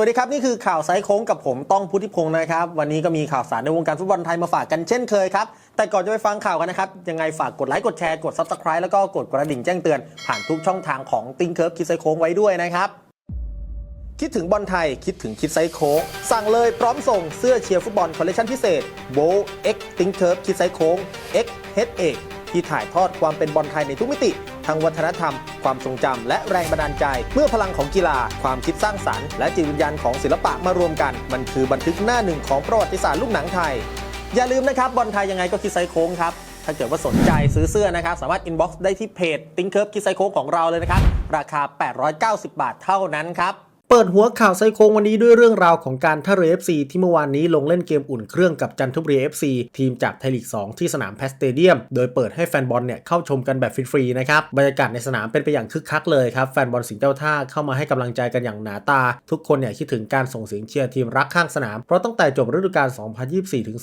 วัสดีครับ นี่คือข่าวไซส์โค้งกับผมต้องพุทธิพงศ์นะครับ วันนี้ก็มีข่าวสารในวงการฟุตบอลไทยมาฝากกันเช่นเคยครับ แต่ก่อนจะไปฟังข่าวกันนะครับ ยังไงฝากกดไลค์กดแชร์กด Subscribe แล้วก็กดกระดิ่งแจ้งเตือน ผ่านทุกช่องทางของติงเคิร์ฟคิดไซส์โค้งไว้ด้วยนะครับคิดถึงบอลไทย คิดถึงคิดไซส์โค้งสั่งเลยพร้อมส่งเสื้อเชียร์ฟุตบอลคอลเลคชันพิเศษโบเอ็กติงเคิร์ฟคิดไซส์โค้งเอ็กเฮดเอกที่ถ่ายทอดความเป็นบอลไทยในทุกมิติ ทั้งวัฒนธรรม ความทรงจำและแรงบันดาลใจ เมื่อพลังของกีฬา ความคิดสร้างสรรค์ และจิตวิญญาณของศิลปะมารวมกัน มันคือบันทึกหน้าหนึ่งของประวัติศาสตร์ลูกหนังไทย อย่าลืมนะครับบอลไทยยังไงก็คิดไซส์โค้งครับถ้าเกิดว่าสนใจซื้อเสื้อนะครับ สามารถอินบ็อกซ์ได้ที่เพจติงเคิร์ฟคิดไซโค้งของเราเลยนะครับ ราคา 890 บาทเท่านั้นครับ เปิดหัวข่าวไซโคงวันนี้ด้วยเรื่องราวของการท่าเรือ FC ที่เมื่อวานนี้ลงเล่นเกมอุ่นเครื่องกับจันทบุรี FC ทีมจากไทยลีก 2 ที่สนามแพสเตเดียม โดยเปิดให้แฟนบอลเนี่ยเข้าชมกันแบบฟรีๆนะครับ บรรยากาศในสนามเป็นไปอย่างคึกคักเลยครับ แฟนบอลสิงห์เจ้าท่าเข้ามาให้กำลังใจกันอย่างหนาตา ทุกคนเนี่ยคิดถึงการส่งเสียงเชียร์ทีมรักข้างสนาม เพราะตั้งแต่จบฤดูกาล 2024ถึง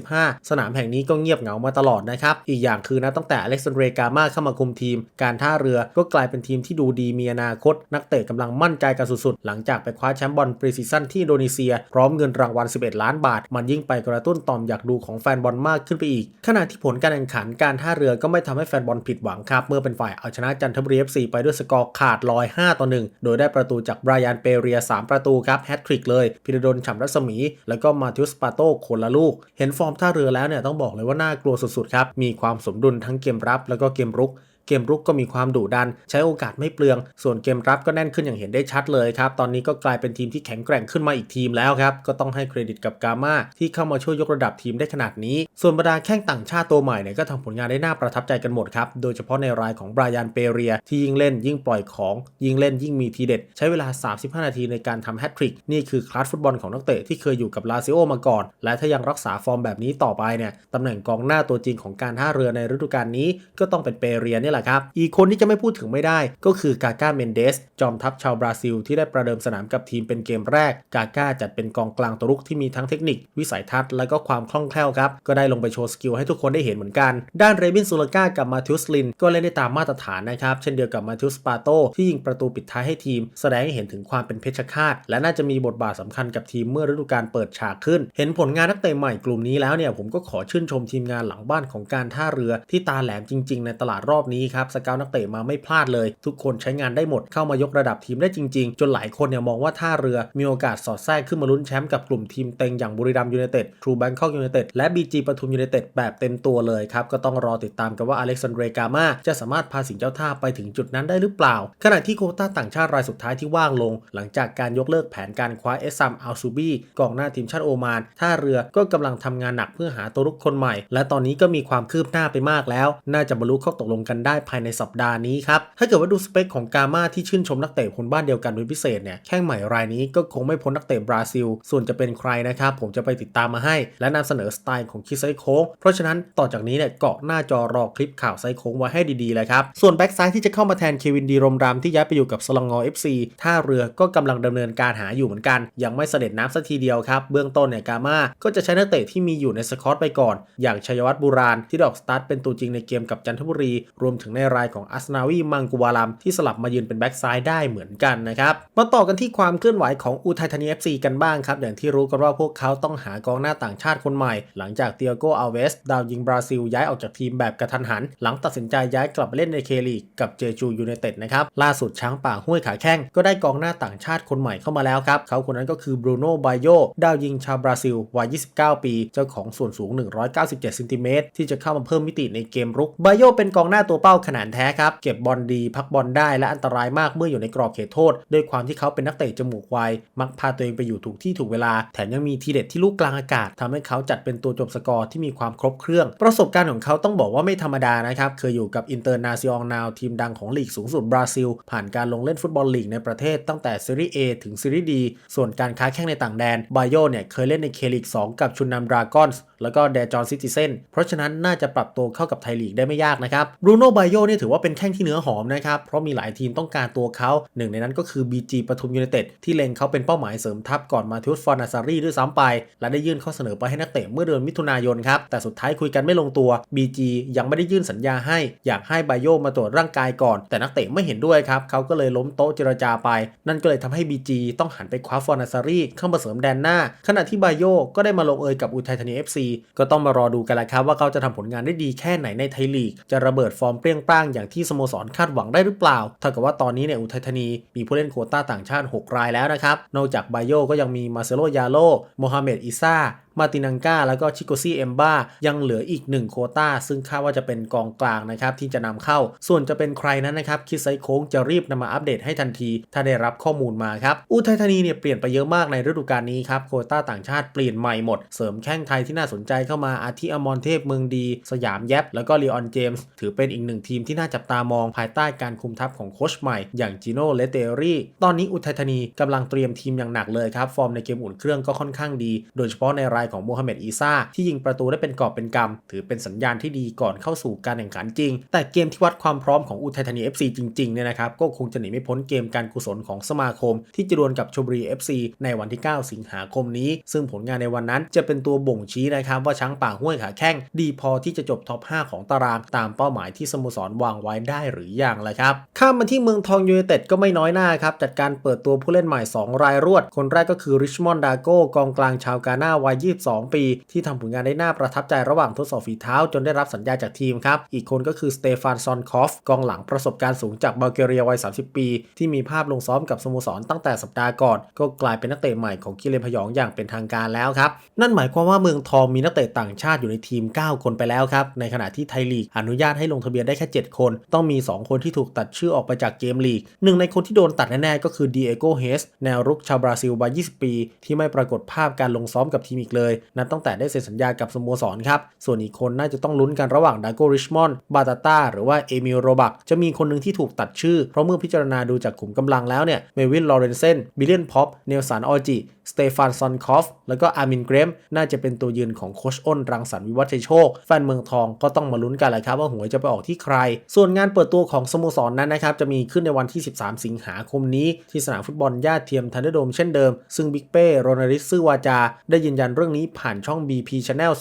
2025 สนามแห่งนี้ก็เงียบเหงามาตลอดนะครับ อีกอย่างคือนะตั้งแต่อเล็กซานเดรกามาเข้ามาคุมทีม การท่าเรือก็กลายเป็นทีมที่ดูดีมีอนาคต นักเตะกำลังมั่นใจกันสุดๆหลังจากไปคว้าแชมป์บอลปรีซีซั่นที่อินโดนีเซีย พร้อมเงินรางวัล 11 ล้านบาท มันยิ่งไปกระตุ้นต่อมอยากดูของแฟนบอลมากขึ้นไปอีก ขณะที่ผลการแข่งขันการท่าเรือก็ไม่ทำให้แฟนบอลผิดหวังครับ เมื่อเป็นฝ่ายเอาชนะจันทบุรี FC ไปด้วยสกอร์ขาดลอย5ต่อ1โดยได้ประตูจากไบรอันเปเรีย 3 ประตูครับแฮตทริกเลย พิรดลฉ่ำรัศมี แล้วก็มาทิอุสปาโต้คนละลูก เห็นฟอร์มท่าเรือแล้วเนี่ยต้องบอกเลยว่าน่ากลัวสุดๆครับมีความสมดุลทั้งเกมรับแล้วก็เกมรุก เกมรุกก็มีความดุดัน ใช้โอกาสไม่เปลือง ส่วนเกมรับก็แน่นขึ้นอย่างเห็นได้ชัดเลยครับ ตอนนี้ก็กลายเป็นทีมที่แข็งแกร่งขึ้นมาอีกทีมแล้วครับ ก็ต้องให้เครดิตกับกามาที่เข้ามาช่วยยกระดับทีมได้ขนาดนี้ ส่วนบรรดาแข้งต่างชาติตัวใหม่เนี่ยก็ทำผลงานได้น่าประทับใจกันหมดครับ โดยเฉพาะในรายของไบรอันเปเรีย ที่ยิ่งเล่นยิ่งปล่อยของ ยิ่งเล่นยิ่งมีทีเด็ด ใช้เวลา 35 นาทีในการทำแฮตทริก นี่คือคลาสฟุตบอลของนักเตะที่เคยอยู่กับลาซิโอมาก่อน และถ้ายังรักษาฟอร์มแบบนี้ต่อไปเนี่ยตำแหน่งกองหน้าตัวจริงของการท่าเรือในฤดูกาลนี้ก็ต้องเป็นเปเรียนี่แหละครับ อีกคนที่จะไม่พูดถึงไม่ได้ ก็คือกาก้าเมนเดส จอมทัพชาวบราซิล ที่ได้ประเดิมสนามกับทีมเป็นเกมแรก กาก้าจัดเป็นกองกลางตัวรุกที่มีทั้งเทคนิค วิสัยทัศน์และก็ความคล่องแคล่วครับ ก็ได้ลงไปโชว์สกิลให้ทุกคนได้เห็นเหมือนกัน ด้านเรบินซูลาก้ากับมาทิอุสลินก็เล่นได้ตามมาตรฐานนะครับ เช่นเดียวกับมาทิอุสปาโตที่ยิงประตูปิดท้ายให้ทีม แสดงให้เห็นถึงความเป็นเพชฌฆาต และน่าจะมีบทบาทสำคัญกับทีมเมื่อฤดูกาลเปิดฉากขึ้น เห็นผลงานนักเตะใหม่กลุ่มนี้แล้วเนี่ยผมก็ขอชื่นชมทีมงานหลังบ้านของการท่าเรือที่ตาแหลมจริง ๆ ในตลาดรอบนี้ครับสเกลนักเตะมาไม่พลาดเลย ทุกคนใช้งานได้หมดเข้ามายกระดับทีมได้จริง ๆ จนหลายคนเนี่ยมองว่าท่าเรือมีโอกาสสอดแทรกขึ้นมาลุ้นแชมป์กับกลุ่มทีมเต็งอย่างบุรีรัมยูไนเต็ดทรูแบงคอกยูไนเต็ดและบีจีปทุมยูไนเต็ดแบบเต็มตัวเลยครับก็ต้องรอติดตามกันว่าอเล็กซานเดรกามาจะสามารถพาสิงเจ้าท่าไปถึงจุดนั้นได้หรือเปล่า ขณะที่โคต้าต่างชาติรายสุดท้ายที่ว่างลง หลังจากการยกเลิกแผนการคว้าเอสซัมอัลซูบีกองหน้าทีมชาติโอมานท่าเรือก็กำลังทำงานหนักเพื่อหาตัวรุกคนใหม่ และตอนนี้ก็มีความคืบหน้าไปมากแล้ว น่าจะบรรลุข้อตกลงกันได้ภายในสัปดาห์นี้ครับ ถ้าเกิดว่าดูสเปคของกามาที่ชื่นชมนักเตะคนบ้านเดียวกันเป็นพิเศษเนี่ยแข้งใหม่รายนี้ก็คงไม่พ้นนักเตะบราซิล ส่วนจะเป็นใครนะครับผมจะไปติดตามมาให้ และนำเสนอสไตล์ของคิดไซโค้งเพราะฉะนั้นต่อจากนี้เนี่ยเกาะหน้าจอรอคลิปข่าวไซโค้งไว้ให้ดีๆเลยครับส่วนแบ็กซ้ายที่จะเข้ามาแทนเควินดีรมรามที่ย้ายไปอยู่กับสลังงอ FC ท่าเรือก็กำลังดำเนินการหาอยู่เหมือนกัน ยังไม่เสด็จน้ำสักทีเดียวครับเบื้องต้นเนี่ยกาม่าก็จะใช้นักเตะที่มีอยู่ในสกอตไปก่อน อย่างชัยวัฒน์บุราณที่ดอกสตาร์ทเป็นตัวจริงในเกมกับจันทบุรีรวมถึงในรายของอัสนาวีมังกุวาลัมที่สลับมายืนเป็นแบ็กซ้ายได้เหมือนกันนะครับ มาต่อกันที่ความเคลื่อนไหวของอุทัยธานี FC กันบ้างครับ อย่างที่รู้กันว่าพวกเขาต้องหากองหน้าต่างชาติคนใหม่ หลังจากเตียโกอัลเวส ดาวยิงบราซิล ย้ายออกจากทีมแบบกระทันหัน หลังตัดสินใจย้ายกลับไปเล่นในเคลีกกับเจจูยูไนเต็ดนะครับล่าสุดช้างป่าห้วยขาแข้งก็ได้กองหน้าต่างชาติคนใหม่เข้ามาแล้วครับเขาคนนั้นก็คือบรูโน่บาโยดาวยิงชาวบราซิลวัย 29 ปี เจ้าของส่วนสูง 197เซนติเมตรที่จะเข้ามาเพิ่มมิติในเกมรุกบโยเป็นกองหน้าตัวเป้าขนาดแท้ครับ เก็บบอลดีพักบอลได้และอันตรายมากเมื่ออยู่ในกรอบเขตโทษ ด้วยความที่เขาเป็นนักเตะจมูกไวมักพาตัวเองไปอยู่ถูกที่ถูกเวลา แถมยังมีทีเด็ดที่ลูกกลางอากาศทำให้เขาจัดเป็นตัวจบสกอร์ที่มีความครบเครื่อง ประสบการณ์ของเขาต้องบอกว่าไม่ธรรมดานะครับ เคยอยู่กับอินเตอร์นาซิองนาวทีมดังของลีกสูงสุดบราซิล ผ่านการลงเล่นฟุตบอลลีกในประเทศตั้งแต่ซีรีส์ A ถึงซีรีส์ D ส่วนการค้าแข่งในต่างแดนบาโยเนี่ยเคยเล่นในเคลีก2กับชุนนำดรากอนส์แล้วก็เดจอนซิติเซนเพราะฉะนั้นน่าจะปรับตัวเข้ากับไทยลีกได้ไม่ยากนะครับบรูโน่บาบโยนี่ถือว่าเป็นแข้งที่เนื้อหอมนะครับ เพราะมีหลายทีมต้องการตัวเขาหนึ่งในนั้นก็คือ BG ปทุมยูไนเต็ดที่เล็งเขาเป็นเป้าหมายเสริมทัพก่อนมาทิวส์ฟอร์นาซารีด้วยซ้ำไป และได้ยื่นข้อเสนอไปให้นักเตะเมื่อเดือนมิถุนายนครับ แต่สุดท้ายคุยกันไม่ลงตัว BG ยังไม่ได้ยื่นสัญญาให้ อยากให้บโยมาตรวจร่างกายก่อน แต่นักเตะไม่เห็นด้วยครับเขาก็เลยล้มโต๊ะเจรจาไป นั่นก็เลยทำให้ BG ต้องหันไปคว้าฟอร์นาซารีเข้ามาเสริมแดนหน้า ขณะที่บาโยก็ได้มาลงเอยกับอุทัยธานี FC ก็ต้องมารอดูกันแหละครับว่าเขาจะทำผลงานได้ดีแค่ไหนในไทยลีกจะระเบิดฟอร์มเปรี้ยงป้างอย่างที่สโมสรคาดหวังได้หรือเปล่าเท่ากับว่าตอนนี้เนี่ยอุทัยธานีมีผู้เล่นโควต้าต่างชาติ 6 รายแล้วนะครับ นอกจากบาโยก็ยังมีมาเซโลยาโลโมฮัมเหม็ดอิซ่า มาตินังกาแล้วก็ชิโกซี่เอมบ้ายังเหลืออีก 1 โคต้า ซึ่งคาดว่าจะเป็นกองกลางนะครับที่จะนำเข้า ส่วนจะเป็นใครนั้นนะครับคิดไซโค้งจะรีบนำมาอัปเดตให้ทันที ถ้าได้รับข้อมูลมาครับอุทัยธานีเนี่ยเปลี่ยนไปเยอะมากในฤดูกาลนี้ครับโคต้าต่างชาติเปลี่ยนใหม่หมด เสริมแข้งไทยที่น่าสนใจเข้ามาอาทิอมรเทพเมืองดี สยามแยบแล้วก็ลีออนเจมส์ถือเป็นอีกหนึ่งทีมที่น่าจับตามองภายใต้การคุมทัพของโค้ชใหม่อย่างจิโน่เลเตอรี่ตอนนี้อุทัยธานีกำลังเตรียมทีมอย่างหนักเลยครับฟอร์มในเกมอุ่นเครื่องก็ค่อนข้างดี โดยเฉพาะในรายของโมฮัมเหม็ดอีซาที่ยิงประตูได้เป็นกอบเป็นกำถือเป็นสัญญาณที่ดีก่อนเข้าสู่การแข่งขันจริง แต่เกมที่วัดความพร้อมของอุทัยธานี FC จริงๆเนี่ยนะครับก็คงจะหนีไม่พ้นเกมการกุศลของสมาคม ที่จะดวลกับชลบุรี FC ในวันที่ 9 สิงหาคมนี้ ซึ่งผลงานในวันนั้นจะเป็นตัวบ่งชี้นะครับว่าช้างป่าห้วยขาแข้งดีพอที่จะจบท็อป 5 ของตารางตามเป้าหมายที่สโมสรวางไว้ได้หรือยังละครับข้ามมาที่เมืองทองยูไนเต็ดก็ไม่น้อยหน้าครับจัดการเปิดตัวผู้เล่นใหม่ 2 รายรวด คนแรกก็คือริชมอนด์ดาโก้กองกลางชาวกาหน้าวัย22 ปี ที่ทำผลงานได้น่าประทับใจระหว่างทดสอบฝีเท้าจนได้รับสัญญาจากทีมครับ อีกคนก็คือสเตฟานซอนคอฟกองหลังประสบการณ์สูงจากบัลแกเรียวัย 30 ปี ที่มีภาพลงซ้อมกับสโมสรตั้งแต่สัปดาห์ก่อน ก็กลายเป็นนักเตะใหม่ของกิเลนพยองอย่างเป็นทางการแล้วครับ นั่นหมายความว่าเมืองทองมีนักเตะต่างชาติอยู่ในทีม 9 คนไปแล้วครับ ในขณะที่ไทยลีกอนุญาตให้ลงทะเบียนได้แค่ 7 คน ต้องมี 2 คนที่ถูกตัดชื่อออกไปจากเกมลีก หนึ่งในคนที่โดนตัดแน่ๆก็คือดีเอโกเฮสแนวรุกชาวบราซิลวัย 20 ปี ที่ไม่ปรากฏภาพการลงซ้อมกับทีมอีกเลยนับตั้งแต่ได้เซ็นสัญญากับสโมสรครับ ส่วนอีกคนน่าจะต้องลุ้นกันระหว่างดาโกริชมอนบาตาต้าหรือว่าเอมิลโรบักจะมีคนหนึ่งที่ถูกตัดชื่อ เพราะเมื่อพิจารณาดูจากขุมกำลังแล้วเนี่ยเมวินลอเรนเซนบิลเลียนพ็อปเนลสันออจิสเตฟานซอนคอฟแล้วก็อาร์มินเกรมน่าจะเป็นตัวยืนของโคชอ้นรังสรรค์วิวัฒชัยโชค แฟนเมืองทองก็ต้องมาลุ้นกันแหละครับว่าหวยจะไปออกที่ใคร ส่วนงานเปิดตัวของสโมสรนนั้นนะครับจะมีขึ้นในวันที่ 13 สิงหาคมนี้ ที่สนามฟุตบอลย่าเทียมทันเดอร์โดมเช่นเดิม ซึ่งบิ๊กเป้โรนาริสซื่อวาจา ได้ยืนยันเรื่องนี้ผ่านช่อง BP Channel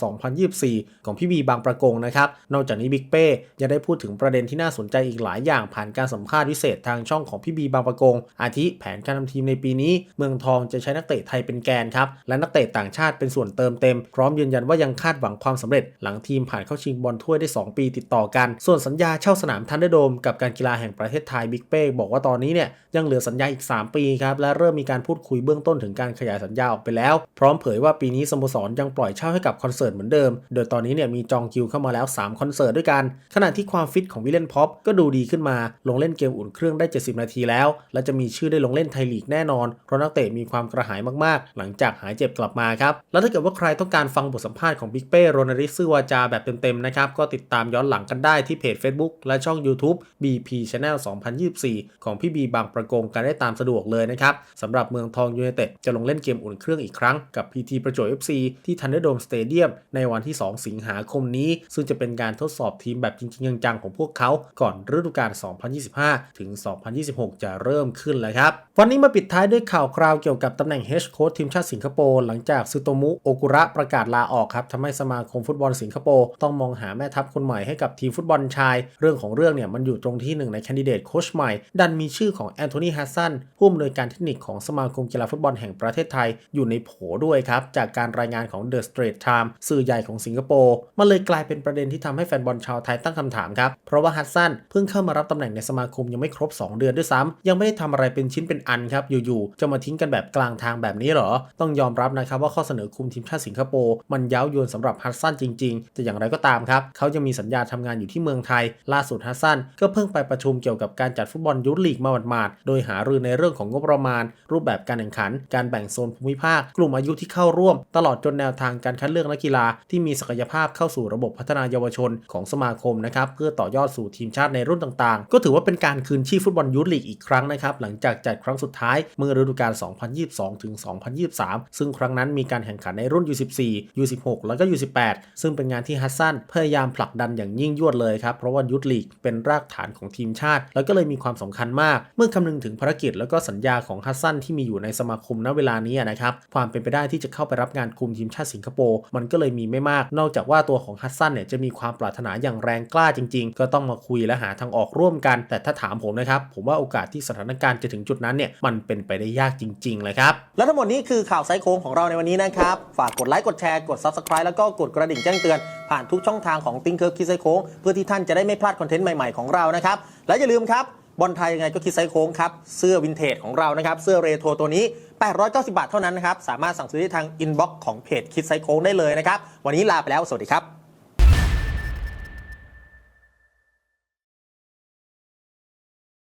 2024 ของพี่บีบางประกงนะครับ นอกจากนี้บิ๊กเป้ยังได้พูดถึงประเด็นที่น่าสนใจอีกหลายอย่างผ่านการสัมภาษณ์พิเศษทางช่องของพี่บีบางประกง อาทิแผนการทำทีมในปีนี้ เมืองทองจะใช้นักเตะไทยเป็นแกนครับ และนักเตะต่างชาติเป็นส่วนเติมเต็ม พร้อมยืนยันว่ายังคาดหวังความสำเร็จ หลังทีมผ่านเข้าชิงบอลถ้วยได้ 2 ปีติดต่อกัน ส่วนสัญญาเช่าสนามทันเดอร์โดมกับการกีฬาแห่งประเทศไทยบิ๊กเป้บอกว่าตอนนี้เนี่ยยังเหลือสัญญาอีก 3 ปีครับและเริ่มมีการพูดคุยเบื้องต้นถึงการขยายสัญญาออกไปแล้ว พร้อมเผยว่าปีนี้สโมสรยังปล่อยเช่าให้กับคอนเสิร์ตเหมือนเดิม โดยตอนนี้เนี่ยมีจองคิวเข้ามาแล้ว 3 คอนเสิร์ตด้วยกัน ขณะที่ความฟิตของวิลเลนพ็อปก็ดูดีขึ้นมา ลงเล่นเกมอุ่นเครื่องได้ 70 นาทีแล้ว และจะมีชื่อได้ลงเล่นไทยลีกแน่นอน เพราะนักเตะมีความกระหายมากๆ หลังจากหายเจ็บกลับมาครับ แล้วถ้าเกิดว่าใครต้องการฟังบทสัมภาษณ์ของบิ๊กเป้โรนาริซือวาจาแบบเต็มๆนะครับ ก็ติดตามย้อนหลังกันได้ที่เพจ Facebook และช่อง YouTube BP Channel 2024 ของพี่บีบางประกงกันได้ตามสะดวกเลยนะครับสำหรับเมืองทองยูไนเต็ดจะลงเล่นเกมอุ่นเครื่องอีกครั้งกับ PT ประจวบ FC ที่ทันเดอร์โดมสเตเดียมในวันที่ 2 สิงหาคมนี้ ซึ่งจะเป็นการทดสอบทีมแบบจริงๆจังๆ ของพวกเขาก่อนฤดูกาล 2025 ถึง 2026 จะเริ่มขึ้นแล้วครับ วันนี้มาปิดท้ายด้วยข่าวคราวเกี่ยวกับตำแหน่งเฮดโค้ชทีมชาติสิงคโปร์หลังจากซึโตมุโอกุระประกาศลาออกครับทำให้สมาคมฟุตบอลสิงคโปร์ต้องมองหาแม่ทัพคนใหม่ให้กับทีมฟุตบอลชาย เรื่องของเรื่องเนี่ยมันอยู่ตรงที่หนึ่งในแคนดิเดตโค้ชใหม่ ดันมีชื่อของแอนโทนีฮัสซันผู้อำนวยการเทคนิคของสมาคมกีฬาฟุตบอลแห่งประเทศไทยอยู่ในโผด้วยครับจากการรายงานของ The Straits Times สื่อใหญ่ของสิงคโปร์มันเลยกลายเป็นประเด็นที่ทำให้แฟนบอลชาวไทยตั้งคำถามครับ เพราะว่าฮัสซันเพิ่งเข้ามารับตำแหน่งในสมาคมยังไม่ครบ 2 เดือนด้วยซ้ำยังไม่ได้ทำอะไรเป็นชิ้นเป็นอันครับ อยู่ๆ จะมาทิ้งกันแบบกลางทางแบบนี้หรอ ต้องยอมรับนะครับว่าข้อเสนอคุมทีมชาติสิงคโปร์มันเย้ายวนสำหรับฮัสซันจริงๆ แต่อย่างไรก็ตามครับเขายังมีสัญญาทำงานอยู่ที่เมืองไทย ล่าสุดฮัสซันก็เพิ่งไปประชุมเกี่ยวกับการจัดฟุตบอลยุทธลีกมาหมาดๆโดยหารือในเรื่องของงบประมาณ รูปแบบการแข่งขัน การแบ่งโซนภูมิภาค กลุ่มอายุที่เข้าร่วมตลอดอดจนแนวทางการคัดเลือกนักกีฬาที่มีศักยภาพเข้าสู่ระบบพัฒนาเยาวชนของสมาคมนะครับเพื่อต่อยอดสู่ทีมชาติในรุ่นต่างๆ ก็ถือว่าเป็นการคืนชีพฟุตบอลยูทลีกอีกครั้งนะครับหลังจากจัดครั้งสุดท้ายเมื่อฤดูกาล 2022 ถึง 2023 ซึ่งครั้งนั้นมีการแข่งขันในรุ่น U14 U16 แล้วก็ U18 ซึ่งเป็นงานที่ฮัสซันพยายามผลักดันอย่างยิ่งยวดเลยครับเพราะว่ายูทลีกเป็นรากฐานของทีมชาติ แล้วก็เลยมีความสำคัญมาก เมื่อคำนึงถึงภารกิจแล้วก็สัญญาของฮัสซันที่มีอยู่ในสมาคมณเวลานี้นะครับความเป็นไปได้ที่จะเข้าไปรับงานคุมทีมชาติสิงคโปร์มันก็เลยมีไม่มาก นอกจากว่าตัวของฮัสซันเนี่ยจะมีความปรารถนาอย่างแรงกล้าจริง ๆ ก็ต้องมาคุยและหาทางออกร่วมกัน แต่ถ้าถามผมนะครับ ผมว่าโอกาสที่สถานการณ์จะถึงจุดนั้นเนี่ยมันเป็นไปได้ยากจริงๆเลยครับ และทั้งหมดนี้คือข่าวไซโค้งของเราในวันนี้นะครับ ฝากกดไลค์กดแชร์กด Subscribe แล้วก็กดกระดิ่งแจ้งเตือนผ่านทุกช่องทางของติ้งเคิร์คิดไซโค้งเพื่อที่ท่านจะได้ไม่พลาดคอนเทนต์ใหม่ๆของเรานะครับและอย่าลืมครับ บอลไทยยังไงก็คิดไซส์โค้งครับเสื้อวินเทจของเรานะครับเสื้อเรโทรตัวนี้ 890 บาทเท่านั้นนะครับสามารถสั่งซื้อได้ทางอินบ็อกซ์ของเพจคิดไซส์โค้งได้เลยนะครับวันนี้ลาไปแล้วสวัสดีครับ